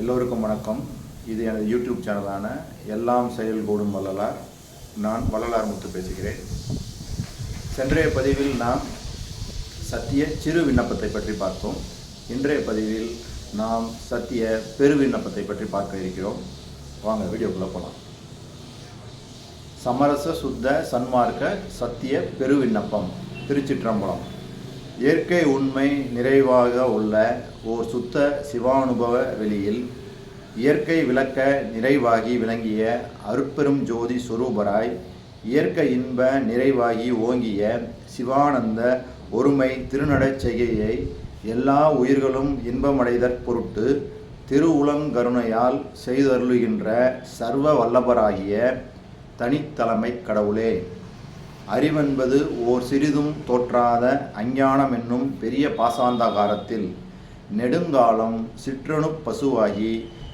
எல்லோருக்கும் வணக்கம். இது எனது யூடியூப் சேனலான எல்லாம் செயல்கூடும் வள்ளலார். நான் வள்ளலார் முத்து பேசுகிறேன். சென்றைய பதிவில் நாம் சத்திய சிறு விண்ணப்பத்தை பற்றி பார்த்தோம். இன்றைய பதிவில் நாம் சத்திய பெரு விண்ணப்பத்தை பற்றி பார்க்க இருக்கிறோம். வாங்க வீடியோக்குள்ளே போகலாம் சமரச சுத்த சன்மார்க்க சத்திய பெருவிண்ணப்பம் திருச்சிற்றம்பலம். இயற்கை உண்மை நிறைவாக உள்ள ஓர் சுத்த சிவானுபவ வெளியில் இயற்கை விளக்க நிறைவாகி விளங்கிய அருட்பெரும் ஜோதி சொரூபராய் இயற்கை இன்ப நிறைவாகி ஓங்கிய சிவானந்த ஒருமை திருநடச் செய்கையை எல்லா உயிர்களும் இன்பமடைதற் பொருட்டு திருவுளங்கருணையால் செய்தருளுகின்ற சர்வ வல்லபராகிய தனித்தலைமை கடவுளே. அறிவென்பது ஓர் சிறிதும் தோற்றாத அஞ்ஞானம் என்னும் பெரிய பாசாந்தாகாரத்தில். நெடுங்காலம் சிற்றணு பசுவாகி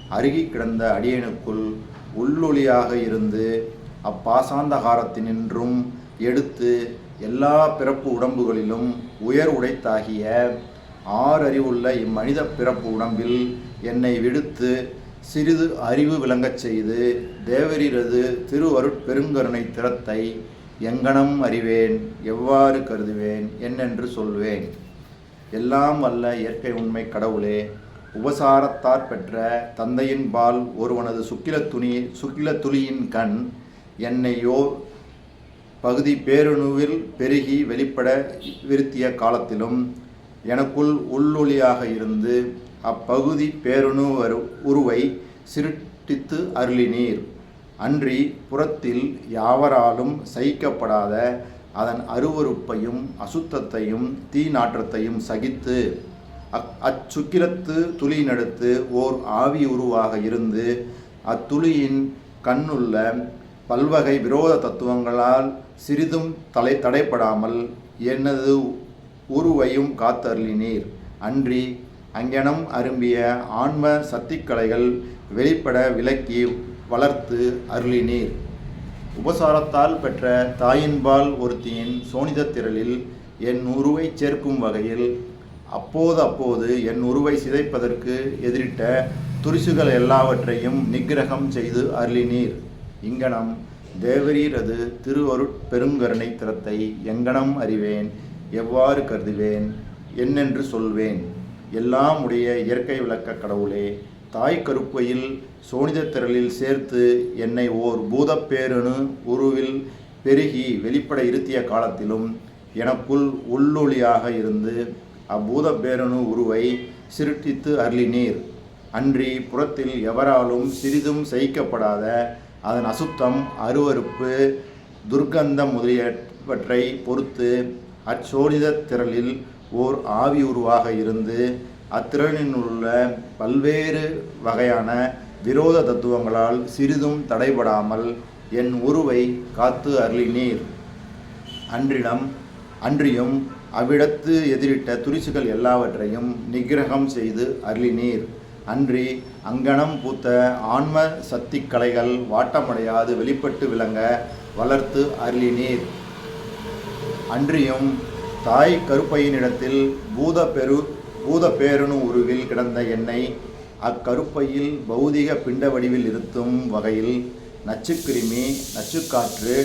அருகி கிடந்த அடியனுக்குள் உள்ளொளியாக இருந்து அப்பாசாந்தகாரத்தினின்றும் எடுத்து எல்லா பிறப்பு உடம்புகளிலும் உயர் உடைத்தாகிய ஆறறிவுள்ள இம்மனித பிறப்பு உடம்பில் என்னை விடுத்து சிறிது அறிவு விளங்கச் செய்து தேவரீரது திருவருட்பெருங்கருணை திறத்தை எங்கனம் அறிவேன் எவ்வாறு கருதுவேன் என்னென்று சொல்வேன். எல்லாம் வல்ல இயற்கை உண்மை கடவுளே உபசாரத்தார் பெற்ற தந்தையின் பால் ஒருவனது சுக்கில துணி சுக்கில துளியின் கண் என்னையோ பகுதி பேரணுவில் பெருகி வெளிப்பட விருத்திய காலத்திலும் எனக்குள் உள்ளொளியாக இருந்து அப்பகுதி பேரணு வரு உருவை சிருட்டித்து அருளினீர். அன்றி புறத்தில் யாவராலும் சகிக்கப்படாத அதன் அருவருப்பையும் அசுத்தத்தையும் தீ நாற்றத்தையும் சகித்து அக் அச்சுக்கிரத்து துளியினடுத்து ஓர் ஆவி உருவாக இருந்து அத்துளியின் கண்ணுள்ள பல்வகை விரோத தத்துவங்களால் சிறிதும் தலை தடைப்படாமல் எனது உருவையும் காத்தருளினீர். அன்றி அங்கனம் அரும்பிய ஆன்ம சக்திக்கலைகள் வெளிப்பட விளக்கி வளர்த்து அருளினீர். உபசாரத்தால் பெற்ற தாயின்பால் ஒருத்தியின் சோனித திரளில் என் உருவை சேர்க்கும் வகையில் அப்போது அப்போது என் உருவை சிதைப்பதற்கு எதிரிட்ட துரிசுகள் எல்லாவற்றையும் நிகிரகம் செய்து அருளினீர். இங்கனம் தேவரீரது திருவருட் பெருங்கருணை திறத்தை எங்கனம் அறிவேன் எவ்வாறு கருதுவேன் என்னென்று சொல்வேன். எல்லாம் உடைய இயற்கை விளக்க கடவுளே தாய் கருப்பையில் சோனித திரளில் சேர்த்து என்னை ஓர் பூதப்பேரணு உருவில் பெருகி வெளிப்பட இருத்திய காலத்திலும் எனக்குள் உள்ளொளியாக இருந்து அப்பூத பேரணு உருவை சிருட்டித்து அருளினீர். அன்றி புறத்தில் எவராலும் சிறிதும் சகிக்கப்படாத அதன் அசுத்தம் அருவருப்பு துர்க்கந்தம் முதலியவற்றை பொறுத்து அச்சோடித திரளில் ஓர் ஆவி உருவாக இருந்து அத்திரளில் உள்ள பல்வேறு வகையான விரோத தத்துவங்களால் சிறிதும் தடைபடாமல் என் உருவை காத்து அருளினீர். அன்றிடம் அன்றியும் அவ்விடத்து எதிரிட்ட துரிசுகள் எல்லாவற்றையும் நிகிரகம் செய்து அருளினீர். அன்றி அங்கனம் பூத்த ஆன்ம சக்தி கலைகள் வாட்டமடையாது வெளிப்பட்டு விளங்க வளர்த்து அருளினீர். அன்றியும் தாய் கருப்பையினிடத்தில் பூத பெரு பூத பேரணு உருவில் கிடந்த என்னை அக்கருப்பையில் பௌதிக பிண்ட வடிவில் இருத்தும் வகையில் நச்சுக்கிருமி நச்சுக்காற்று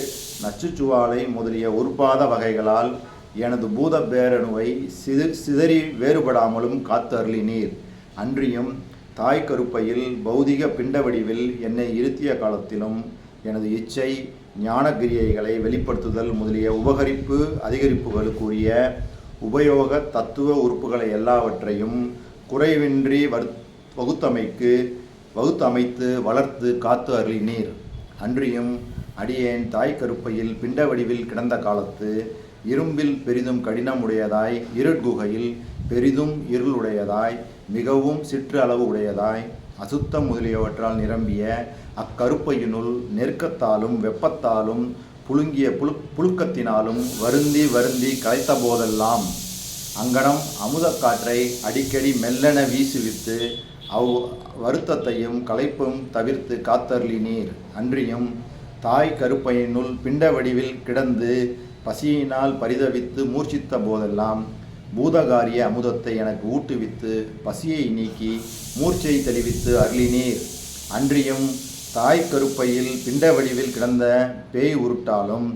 நச்சுச்சுவாலை முதலிய உருப்பாத வகைகளால் எனது பூத பேரணுவை சிது சிதறி வேறுபடாமலும் காத்து அருளினீர் அன்றியும் தாய் கருப்பையில் பௌதிக பிண்ட வடிவில் என்னை இருத்திய காலத்திலும் எனது இச்சை ஞானகிரியைகளை வெளிப்படுத்துதல் முதலிய உபகரிப்பு அதிகரிப்புகளுக்குரிய உபயோக தத்துவ உறுப்புகளை எல்லாவற்றையும் குறைவின்றி வர் வகுத்தமைக்கு வகுத்தமைத்து வளர்த்து காத்து அருளினீர் அன்றியும் அடியேன் தாய் கருப்பையில் பிண்ட வடிவில் கிடந்த காலத்து இரும்பில் பெரிதும் கடினமுடையதாய் இருட்குகையில் பெரிதும் இருளுடையதாய் மிகவும் சிற்று அளவு உடையதாய் அசுத்தம் முதலியவற்றால் நிரம்பிய அக்கருப்பையினுள் நெருக்கத்தாலும் வெப்பத்தாலும் புழுங்கிய புழு புழுக்கத்தினாலும் வருந்தி வருந்தி களைத்த போதெல்லாம் அங்கனம் அமுதக்காற்றை அடிக்கடி மெல்லென வீசுவித்து அவ் வருத்தத்தையும் களைப்பும் தவிர்த்து காத்தருளினீர். அன்றியும் தாய் கருப்பையினுள் பிண்ட வடிவில் கிடந்து பசியினால் பரிதவித்து மூர்ச்சித்த போதெல்லாம் பூதகாரிய அமுதத்தை எனக்கு ஊட்டுவித்து பசியை நீக்கி மூர்ச்சை தெளிவித்து அருளினீர். அன்றியும் தாய் கருப்பையில் பிண்ட வடிவில் கிடந்த பேய் உருட்டாலும்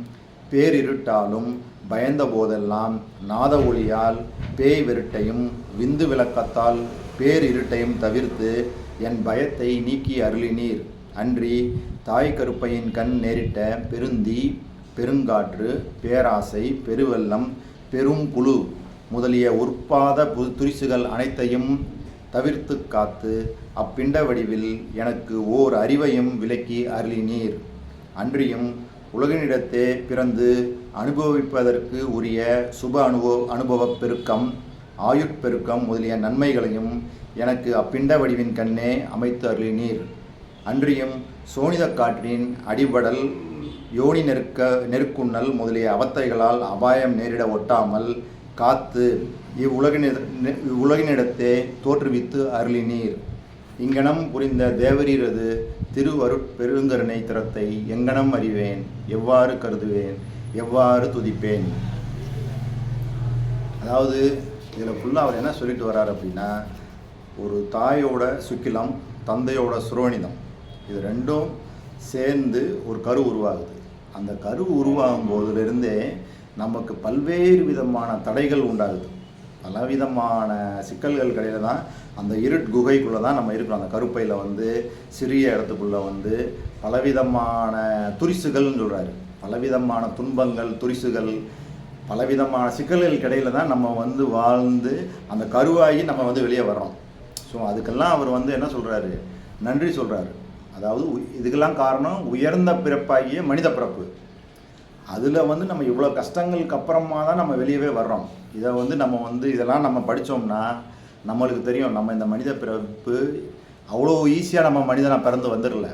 பேரிருட்டாலும் பயந்த போதெல்லாம் நாத ஒளியால் பேய் விருட்டையும் விந்து விளக்கத்தால் பேரிருட்டையும் தவிர்த்து என் பயத்தை நீக்கி அருளினீர். அன்றி தாய் கருப்பையின் கண் நேரிட்ட பெருந்தீ பெருங்காற்று பேராசை பெருவெல்லம் பெருங்குழு முதலிய உற்பாத புது துரிசுகள் அனைத்தையும் தவிர்த்து காத்து அப்பிண்ட வடிவில் எனக்கு ஓர் அறிவையும் விலக்கி அருளினீர். அன்றியும் உலகினிடத்தே பிறந்து அனுபவிப்பதற்கு உரிய சுப அனுபவ அனுபவப் பெருக்கம் ஆயுட்பெருக்கம் முதலிய நன்மைகளையும் எனக்கு அப்பிண்ட வடிவின் கண்ணே அமைத்து அருளினீர். அன்றியும் சோனித காற்றின் அடிபடல் யோனி நெருக்க நெருக்குண்ணல் முதலிய அவத்தைகளால் அபாயம் நேரிட ஒட்டாமல் காத்து இவ்வுலகினி இவ்வுலகினிடத்தே தோற்றுவித்து அருளினீர். இங்கனம் புரிந்த தேவரீரது திருவருட்பெருங்கருணை திறத்தை எங்கனம் அறிவேன் எவ்வாறு கருதுவேன் எவ்வாறு துதிப்பேன். அதாவது இதில் ஃபுல்லாக அவர் என்ன சொல்லிட்டு வர்றார் அப்படின்னா ஒரு தாயோட சுக்கிலம் தந்தையோட சுரோனிதம். இது ரெண்டும் சேர்ந்து ஒரு கரு உருவாகுது. அந்த கரு உருவாகும் போதுலேருந்தே நமக்கு பல்வேறு விதமான தடைகள் உண்டாகுது. பலவிதமான சிக்கல்கள் கடையில் தான் அந்த இருட் குகைக்குள்ளே தான் நம்ம இருக்கிறோம். அந்த கருப்பையில் வந்து சிறிய இடத்துக்குள்ளே வந்து பலவிதமான துரிசுகள்னு சொல்கிறாரு பலவிதமான துன்பங்கள் துரிசுகள் பலவிதமான சிக்கல்கள் கிடையில தான் நம்ம வந்து வாழ்ந்து அந்த கருவாகி நம்ம வந்து வெளியே வர்றோம். ஸோ அதுக்கெல்லாம் அவர் வந்து என்ன சொல்கிறாரு நன்றி சொல்கிறாரு அதாவது உ- இதுக்கெல்லாம் காரணம் உயர்ந்த பிறப்பாகிய மனித பிறப்பு. அதில் வந்து நம்ம இவ்வளோ கஷ்டங்களுக்கு அப்புறமா தான் நம்ம வெளியவே வர்றோம். இதை வந்து நம்ம வந்து இதெல்லாம் நம்ம படித்தோம்னா நம்மளுக்கு தெரியும். நம்ம இந்த மனித பிறப்பு அவ்வளோ ஈஸியாக நம்ம மனிதனாக பிறந்து வந்துடல.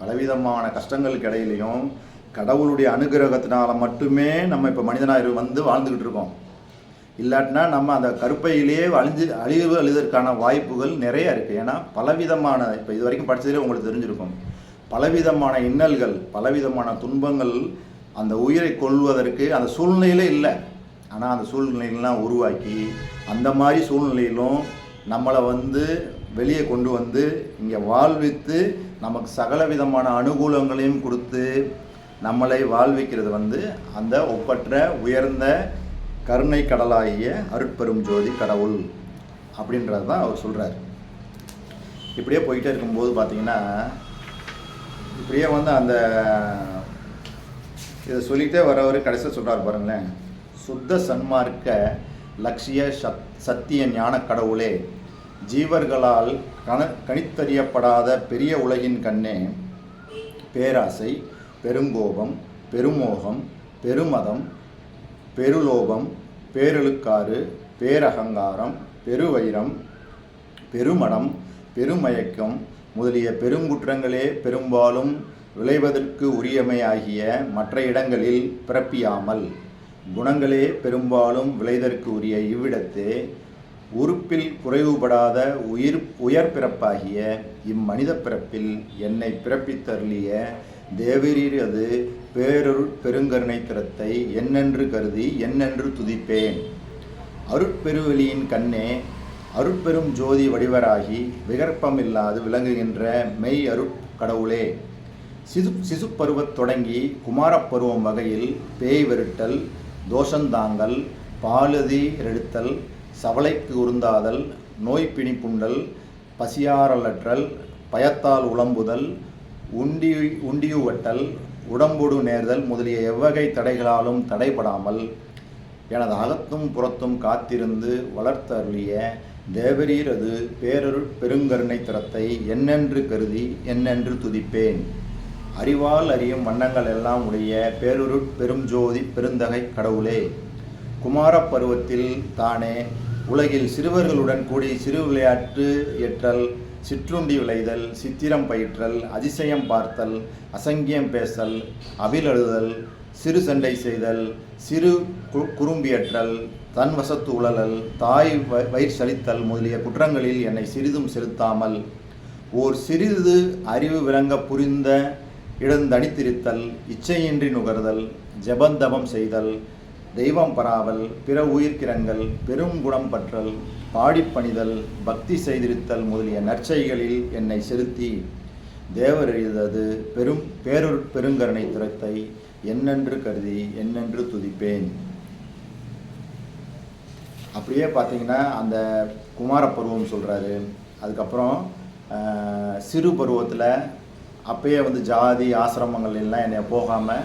பலவிதமான கஷ்டங்களுக்கு இடையிலையும் கடவுளுடைய அனுகிரகத்தினால மட்டுமே நம்ம இப்போ மனிதனாக வந்து வாழ்ந்துக்கிட்டு இருக்கோம். இல்லாட்டினா நம்ம அந்த கருப்பையிலேயே அழிஞ்சு அழிவு அழிவதற்கான வாய்ப்புகள் நிறைய இருக்குது ஏன்னா பலவிதமான இப்போ இது வரைக்கும் படித்ததிலே உங்களுக்கு தெரிஞ்சிருக்கும். பலவிதமான இன்னல்கள் பலவிதமான துன்பங்கள் அந்த உயிரை கொள்வதற்கு அந்த சூழ்நிலையிலே இல்லை. ஆனால் அந்த சூழ்நிலைகள்லாம் உருவாக்கி அந்த மாதிரி சூழ்நிலையிலும் நம்மளை வந்து வெளியே கொண்டு வந்து இங்கே வாழ்வித்து நமக்கு சகல விதமான அனுகூலங்களையும் கொடுத்து நம்மளை வாழ்விக்கிறது வந்து அந்த ஒப்பற்ற உயர்ந்த கருணை கடலாகிய அருட்பெரும் ஜோதி கடவுள் அப்படின்றது தான் அவர் சொல்கிறார் இப்படியே போயிட்டே இருக்கும்போது பார்த்திங்கன்னா இப்படியே வந்து அந்த இதை சொல்லிட்டே வரவர் கடைசியில் சொல்கிறார் பாருங்களேன். சுத்த சன்மார்க்க லட்சிய சத் சத்திய ஞான கடவுளே ஜீவர்களால் கண கணித்தறியப்படாத பெரிய உலகின் கண்ணே பேராசை பெருங்கோபம் பெருமோகம் பெருமதம் பெருலோபம் பேரெழுக்காறு பேரகங்காரம் பெருவைரம் பெருமடம் பெருமயக்கம் முதலிய பெருங்குற்றங்களே பெரும்பாலும் விளைவதற்கு உரியமையாகிய மற்ற இடங்களில் பிறப்பியாமல் குணங்களே பெரும்பாலும் விளைதற்கு உரிய இவ்விடத்தே உறுப்பில் குறைவுபடாத உயிர் உயர் பிறப்பாகிய இம்மனித பிறப்பில் என்னை பிறப்பித்தருளிய தேவரீரது அது பேரருட் பெருங்கருணை திறத்தை என்னென்று கருதி என்னென்று துதிப்பேன். அருட்பெருவெளியின் கண்ணே அருட்பெரும் ஜோதி வடிவராகி விகற்பமில்லாது விளங்குகின்ற மெய் அருட் சிசு சிசு சிசுப்பருவத் தொடங்கி குமாரப்பருவம் வகையில் பேய் விரட்டல் தோஷந்தாங்கல் பாலதி ரெடுத்தல் சவலைக்கு உருந்தாதல் நோய் பிணிப்புண்டல் பசியாரலற்றல் பயத்தால் உளம்புதல் உண்டி உண்டியுவட்டல் உடம்பொடு நேர்தல் முதலிய எவ்வகை தடைகளாலும் தடைபடாமல் எனது அகத்தும் புறத்தும் காத்திருந்து வளர்த்தருளிய தேவரீரது அது பேரருட் பெருங்கருணை தரத்தை என்னென்று கருதி என்னென்று துதிப்பேன். அறிவால் அறியும் வண்ணங்கள் எல்லாம் உடைய பேருருட் பெரும் ஜோதி பெருந்தகை கடவுளே. குமார பருவத்தில் தானே உலகில் சிறுவர்களுடன் கூடி சிறு விளையாட்டு ஏற்றல் சிற்றுண்டி விளைதல் சித்திரம் பயிற்றல் அதிசயம் பார்த்தல் அசங்கியம் பேசல் அவிலழுதல் சிறு சண்டை செய்தல் சிறு கு- குறும்பியற்றல் தன் வசத்து உழலல் தாய் வ- வயிற் சலித்தல் முதலிய குற்றங்களில் என்னை சிறிதும் செலுத்தாமல் ஓர் சிறிது அறிவு விளங்க புரிந்த இடந்தடித்திருத்தல் இச்சையின்றி நுகர்தல் ஜெபந்தபம் செய்தல் தெய்வம் பராவல் பிற உயிர்க்கிரங்கள் பெரும் குணம் பற்றல் பாடிப்பணிதல் பக்தி செய்திருத்தல் முதலிய நற்செய்களில் என்னை செலுத்தி தேவர் எழுதது பெரும் பேரொரு பெருங்கருணை திறத்தை என்னென்று கருதி என்னென்று துதிப்பேன். அப்படியே பார்த்தீங்கன்னா அந்த குமார பருவம் சொல்கிறாரு அதுக்கப்புறம் சிறு பருவத்தில் அப்பயே வந்து ஜாதி ஆசிரமங்கள் எல்லாம் என்னை போகாமல்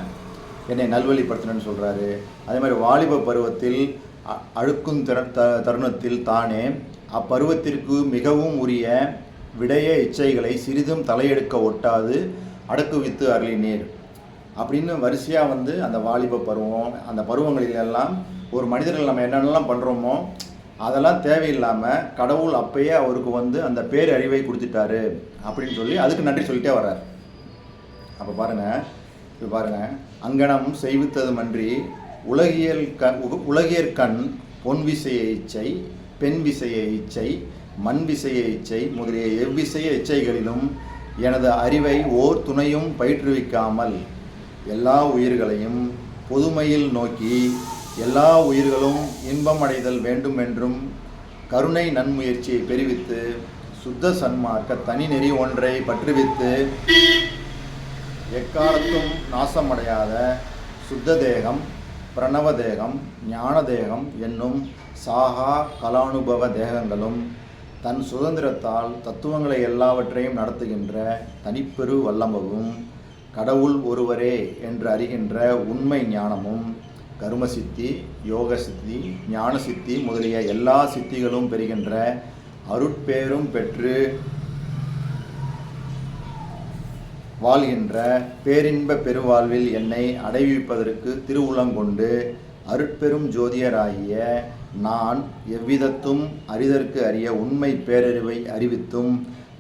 என்னை நல்வழிப்படுத்தணும்னு சொல்கிறாரு அதே மாதிரி வாலிப பருவத்தில் அ- அழுக்கும் திற த தருணத்தில் தானே அப்பருவத்திற்கு மிகவும் உரிய விடைய இச்சைகளை சிறிதும் தலையெடுக்க ஒட்டாது அடக்குவித்து அருளினீர் அப்படின்னு வரிசையாக வந்து அந்த வாலிப பருவம் அந்த பருவங்களிலெல்லாம் ஒரு மனிதர்கள் நம்ம என்னென்னலாம் பண்ணுறோமோ அதெல்லாம் தேவையில்லாமல் கடவுள் அப்பயே அவருக்கு வந்து அந்த பேரறிவை கொடுத்துட்டாரு அப்படின்னு சொல்லி அதுக்கு நன்றி சொல்லிட்டே வர்றார். அப்போ பாருங்கள் இது பாருங்கள் அங்கனம் செய்வித்ததுமன்றி உலகியல் கண் உக- உலகியற் கண் பொன் விசைய இச்சை பெண் விசைய இச்சை மண் விசைய இச்சை முதலிய எவ்விசைய இச்சைகளிலும் எனது அறிவை ஓர் துணையும் பயிற்றுவிக்காமல் எல்லா உயிர்களையும் பொதுமையில் நோக்கி எல்லா உயிர்களும் இன்பம் அடைதல் வேண்டும் என்றும் கருணை நன்முயற்சியை பெருவித்து சுத்த சன்மார்க்க தனி நெறி ஒன்றை பற்றுவித்து எக்காலத்தும் நாசமடையாத சுத்த தேகம் பிரணவ தேகம் ஞான தேகம் என்னும் சாகா கலானுபவ தேகங்களும் தன் சுதந்திரத்தால் தத்துவங்களை எல்லாவற்றையும் நடத்துகின்ற தனிப்பெரு வல்லமவும் கடவுள் ஒருவரே என்று அறிகின்ற உண்மை ஞானமும் கரும சித்தி யோக சித்தி ஞான சித்தி முதலிய எல்லா சித்திகளும் பெறுகின்ற அருட்பேரும் பெற்று வாழ்கின்ற பேரின்ப பெருவாழ்வில் என்னை அடைவிப்பதற்கு திருவுளங்கொண்டு அருட்பெரும் ஜோதியராகிய நான் எவ்விதத்தும் அறிதற்கு அறிய உண்மை பேரறிவை அறிவித்தும்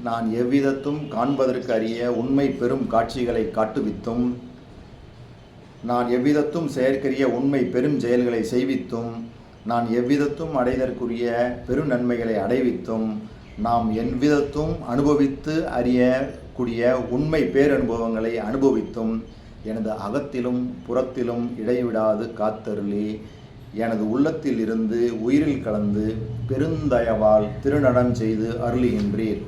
நான் எவ்விதத்தும் காண்பதற்கு அறிய உண்மை பெரும் காட்சிகளை காட்டுவித்தும் நான் எவ்விதத்தும் செயற்கரிய உண்மை பெரும் செயல்களை செய்வித்தும் நான் எவ்விதத்தும் அடைதற்குரிய பெரும் நன்மைகளை அடைவித்தும் நாம் எவ்விதத்தும் அனுபவித்து அறிய கூடிய உண்மை பேரனுபவங்களை அனுபவித்தும் எனது அகத்திலும் புறத்திலும் இடைவிடாது காத்தருளி எனது உள்ளத்தில் இருந்து உயிரில் கலந்து பெருந்தயவால் திருநடம் செய்து அருளுகின்றீர்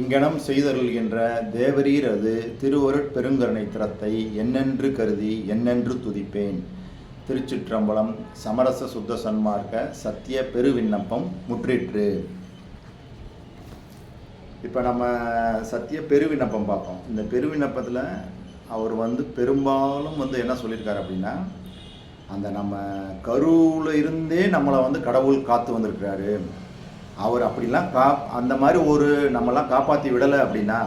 இங்கனம் செய்தருள்கின்ற தேவரீர் அது திருவருட்பெருங்கருணை திறத்தை என்னென்று கருதி என்னென்று துதிப்பேன். திருச்சிற்றம்பலம் சமரச சுத்த சன்மார்க்க சத்திய பெருவிண்ணப்பம் முற்றிற்று. இப்போ நம்ம சத்திய பெருவிண்ணப்பம் பார்ப்போம். இந்த பெருவிண்ணப்பத்தில் அவர் வந்து பெரும்பாலும் வந்து என்ன சொல்லியிருக்காரு அப்படின்னா அந்த நம்ம கருவில் இருந்தே நம்மளை வந்து கடவுள் காத்து வந்திருக்கிறாரு. அவர் அப்படிலாம் கா அந்த மாதிரி ஒரு நம்மலாம் காப்பாற்றி விடலை அப்படின்னா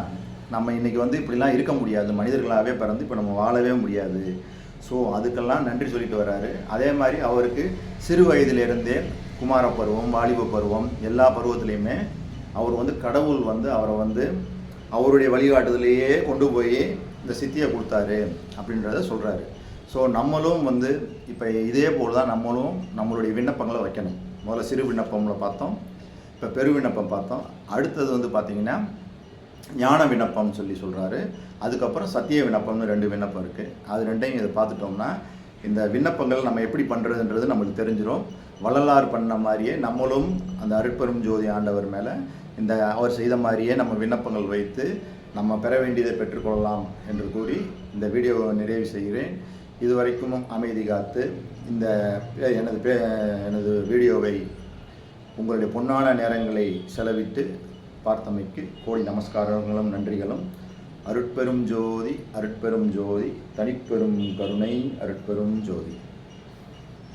நம்ம இன்றைக்கி வந்து இப்படிலாம் இருக்க முடியாது. மனிதர்களாகவே பிறந்து இப்போ நம்ம வாழவே முடியாது. ஸோ அதுக்கெல்லாம் நன்றி சொல்லிட்டு வர்றாரு. அதே மாதிரி அவருக்கு சிறு வயதிலிருந்தே குமார பருவம் வாலிப பருவம் எல்லா பருவத்துலேயுமே அவர் வந்து கடவுள் வந்து அவரை வந்து அவருடைய வழிகாட்டுதலையே கொண்டு போய் இந்த சித்தியை கொடுத்தாரு அப்படின்றத சொல்கிறாரு ஸோ நம்மளும் வந்து இப்போ இதே போல் தான் நம்மளும் நம்மளுடைய விண்ணப்பங்களை வைக்கணும். முதல்ல சிறு விண்ணப்பம்ல பார்த்தோம். இப்போ பெரு விண்ணப்பம் பார்த்தோம். அடுத்தது வந்து பார்த்திங்கன்னா ஞான விண்ணப்பம்னு சொல்லி சொல்கிறாரு அதுக்கப்புறம் சத்திய விண்ணப்பம்னு ரெண்டு விண்ணப்பம் இருக்குது அது ரெண்டையும் இதை பார்த்துட்டோம்னா இந்த விண்ணப்பங்கள் நம்ம எப்படி பண்ணுறதுன்றது நம்மளுக்கு தெரிஞ்சிடும் வள்ளலார் பண்ண மாதிரியே நம்மளும் அந்த அருட்பெரும் ஜோதி ஆண்டவர் மேலே இந்த அவர் செய்த மாதிரியே நம்ம விண்ணப்பங்கள் வைத்து நம்ம பெற வேண்டியதை பெற்றுக்கொள்ளலாம் என்று கூறி இந்த வீடியோவை நிறைவு செய்கிறேன். இதுவரைக்கும் அமைதி காத்து இந்த பே- எனது பே எனது வீடியோவை உங்களுடைய பொன்னான நேரங்களை செலவிட்டு பார்த்தமைக்கு கோடி நமஸ்காரங்களும் நன்றிகளும். அருட்பெரும் ஜோதி அருட்பெரும் ஜோதி தனிப்பெரும் கருணை அருட்பெரும் ஜோதி.